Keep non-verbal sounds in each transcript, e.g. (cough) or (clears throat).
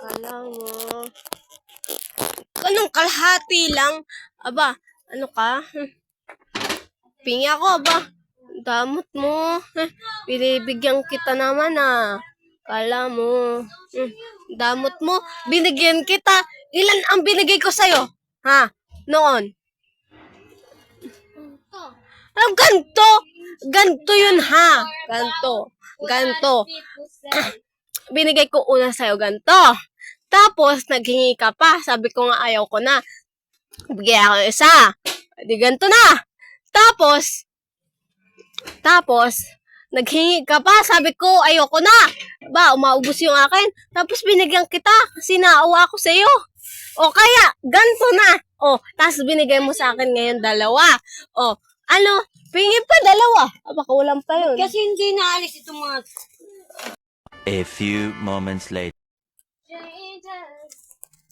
Kala mo. Anong kalahati lang? Aba, ano ka? Pingi ako, aba. Damot mo. Binibigyan kita naman ah. Kala mo. Damot mo. Binigyan kita. Ilan ang binigay ko sa'yo? Ha? Noon. Ah, ganto! Ganto yun ha! Ganto. Ganto. Binigay ko una sa'yo ganto. Tapos, naghingi ka pa. Sabi ko nga ayaw ko na. Bigay ako isa. Di ganto na. Tapos, tapos, naghingi ka pa. Sabi ko, ayoko na. Ba, umaubos yung akin. Tapos, binigyan kita. Kasi naawa ako sa'yo. O kaya, ganto na. O, tapos binigay mo sa akin ngayon dalawa. O, ano, pingin pa dalawa. Aba, kulang pa yun. Kasi hindi naalis itong mga... A few moments later.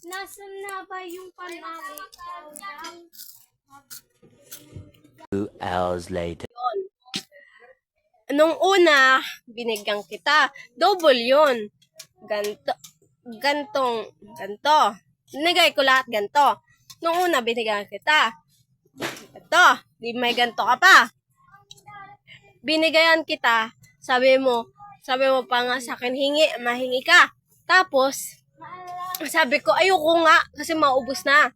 Nasaan na ba yung panali? Two hours later. Nung una, binigyan kita. Double yun. Ganto. Gantong. Ganto. Binigay ko lahat ganto. Nung una, binigyan kita. Ito. Di may ganto ka pa. Binigayan kita. Sabi mo, sabi mo pa nga sa akin, hingi, mahingi ka. Tapos, sabi ko, ayoko nga kasi maubos na.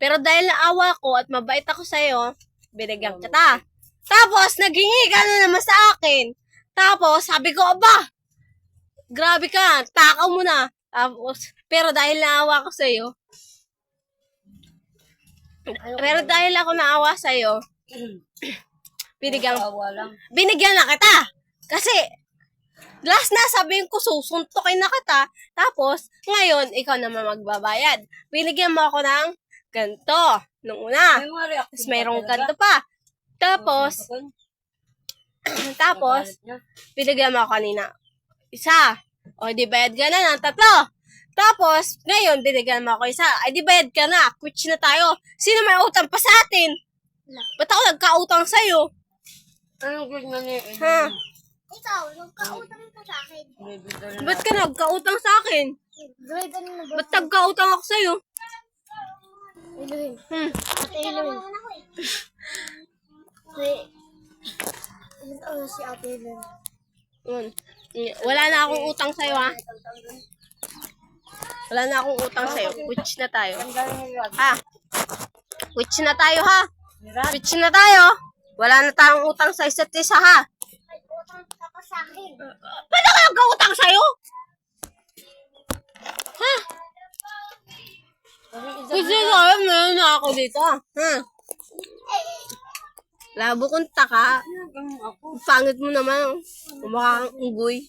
Pero dahil naawa ko at mabait ako sa'yo, binigyan kita. Tapos, naghingi ka na naman sa akin. Tapos, sabi ko, aba, grabe ka, takaw mo na. Tapos, pero dahil naawa ko sa'yo, pero dahil ako naawa sa'yo, (clears throat) binigyan, binigyan na kita. Kasi, last na sabihin ko, susuntukin na kita. Tapos, ngayon, ikaw naman magbabayad. Binigyan mo ako ng ganto. Nung una. May Tapos, mayroong ganto pa. Tapos, (clears throat) tapos, binigyan mo ako kanina. Isa. O, di bayad ka na ng tatlo. Tapos, ngayon, binigyan mo ako isa. Ay, di bayad ka na. Quits na tayo. Sino may utang pa sa atin? Ba't ako nagkautang sa'yo? Anong grade na niya? Ha? Ikaw, nagkautang ka sa akin. Ba't ka nagkautang sa akin? Grade ano na ba? Ba't nagkautang ako sa'yo? Iluhin. Hmm. Ate Iluhin. Wait. Si Ate Iluhin? Yun. Wala na akong utang sa'yo, ha? Wala na akong utang sa'yo. Quits na tayo. Ha? Quits na tayo, ha? Quits na tayo. Wala na tayong utang sa isa't isa, ha? May utang ka pa sa akin. Ba't ako nagkautang sa'yo? Ha? Kasi sa'yo, meron na ako dito. Ha? Labo kong taka. Pangit mo naman. Kumukha kang unggoy.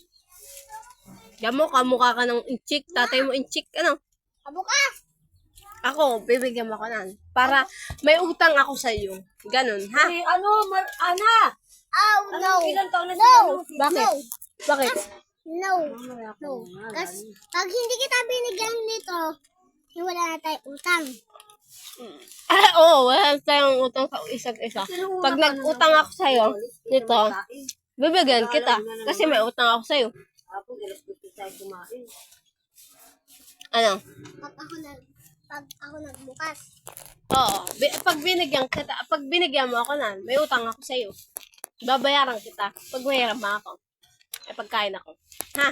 Gamo, kamukha ka ng inchik. Tatay mo inchik. Ano? Abo ka! Ako, bibigyan mo ko nan. Para may utang ako sa iyo. Ganun, ha? Eh, ano, Mar Ana! Oh, no. Ano, ilang taon na si No. ano? Bakit? Bakit? No. No. Kasi pag hindi kita binigyan nito, wala na tayong utang. Ah, oo, wala tayong utang sa isa't isa. Pag nag-utang ako sa iyo, nito, bibigyan kita. Kasi may utang ako sa iyo. Ano? Pag ako nag pag ako nagbukas. Oo. Bi- pag binigyan kita, pag binigyan mo ako nan, may utang ako sa iyo. Babayaran kita pag mayroon ma ako. Ay pagkain ako. Ha?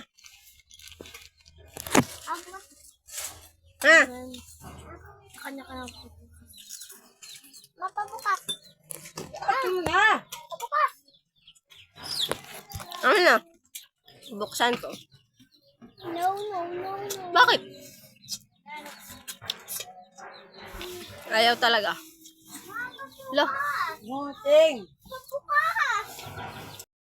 Ako, Ha? kanya ka na Mapabukas. Ano na? Mapabukas. Ano na? Buksan ko. No, no, no, no. Bakit? Ayaw talaga. Lo, Muting!